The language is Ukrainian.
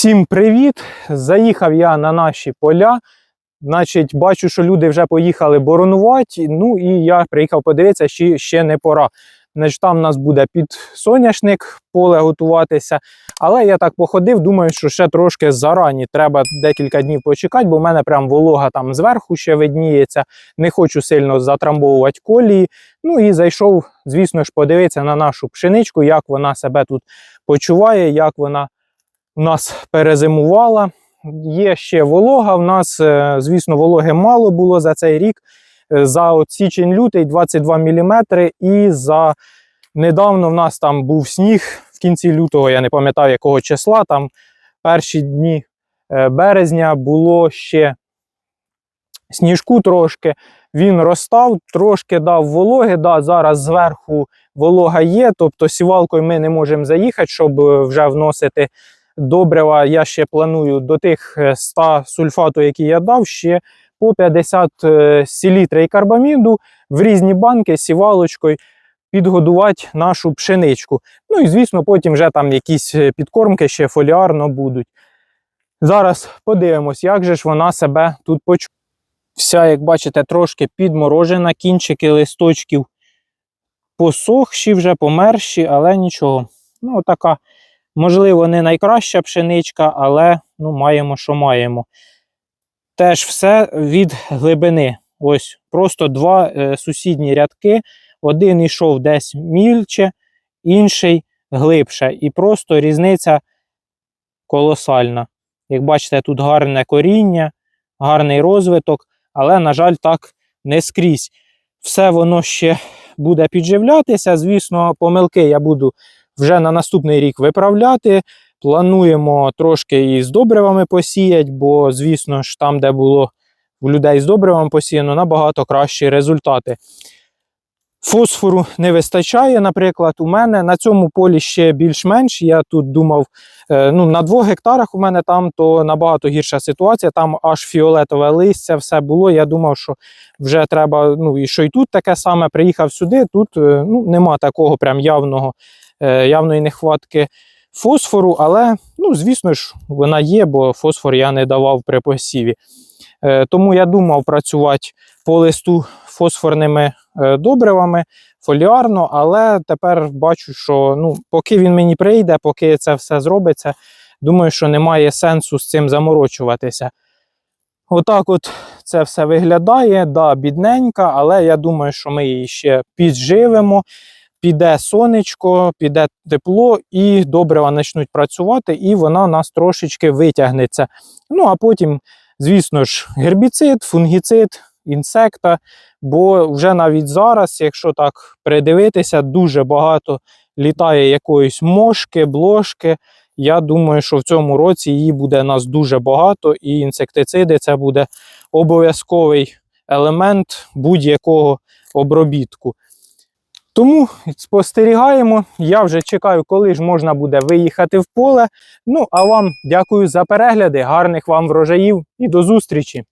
Всім привіт! Заїхав я на наші поля. Значить, бачу, що люди вже поїхали боронувати. Ну і я приїхав подивитися, чи ще не пора. Значить, там у нас буде під соняшник поле готуватися. Але я так походив, думаю, що ще трошки зарані. Треба декілька днів почекати, бо в мене прям волога там зверху ще видніється. Не хочу сильно затрамбовувати колії. Ну і зайшов, звісно ж, подивитися на нашу пшеничку, як вона себе тут почуває, як вона у нас перезимувала. Є ще волога. В нас, е, звісно, вологи мало було за цей рік. Е, За січень-лютий 22 мм. І за недавно в нас там був сніг в кінці лютого, я не пам'ятаю якого числа. Там перші дні е, березня було ще сніжку трошки. Він розстав, трошки дав вологи. Да, зараз зверху волога є, тобто сівалкою ми не можемо заїхати, щоб вже вносити добрива. Я ще планую до тих е, 100 сульфату, які я дав, ще по 50 е, і карбаміду в різні банки сівалочкою підгодувати нашу пшеничку. Ну і звісно, потім вже там якісь е, підкормки ще фоліарно будуть. Зараз подивимось, як же ж вона себе тут почує. Вся, як бачите, трошки підморожена, кінчики листочків посохші, вже померші, але нічого. Ну, така, можливо, не найкраща пшеничка, але ну, маємо, що маємо. Теж все від глибини. Ось просто два е, сусідні рядки. Один йшов десь мільче, інший глибше. І просто різниця колосальна. Як бачите, тут гарне коріння, гарний розвиток, але, на жаль, так не скрізь. Все воно ще буде підживлятися. Звісно, помилки я буду вже на наступний рік виправляти. Плануємо трошки і з добривами посіяти, бо, звісно ж, там, де було у людей з добривами посіяно, набагато кращі результати. Фосфору не вистачає, наприклад, у мене на цьому полі ще більш-менш. Я тут думав, е, ну, на двох гектарах у мене там то набагато гірша ситуація. Там аж фіолетове листя, все було. Я думав, що вже треба, ну і що і тут таке саме. Приїхав сюди. Тут е, ну, нема такого прям явного, е, явної нехватки фосфору, але, ну, звісно ж, вона є, бо фосфор я не давав при посіві. Тому я думав працювати по листу фосфорними добривами фоліарно, але тепер бачу, що ну, поки він мені прийде, поки це все зробиться, думаю, що немає сенсу з цим заморочуватися. Отак от це все виглядає, да, бідненька, але я думаю, що ми її ще підживемо. Піде сонечко, піде тепло, і добрива почнуть працювати, і вона нас трошечки витягнеться. Ну а потім, звісно ж, гербіцид, фунгіцид, інсекта. Бо вже навіть зараз, якщо так придивитися, дуже багато літає якоїсь мошки, блошки. Я думаю, що в цьому році її буде нас дуже багато, і інсектициди це буде обов'язковий елемент будь-якого обробітку. Тому спостерігаємо. Я вже чекаю, коли ж можна буде виїхати в поле. Ну а вам дякую за перегляди, гарних вам врожаїв і до зустрічі!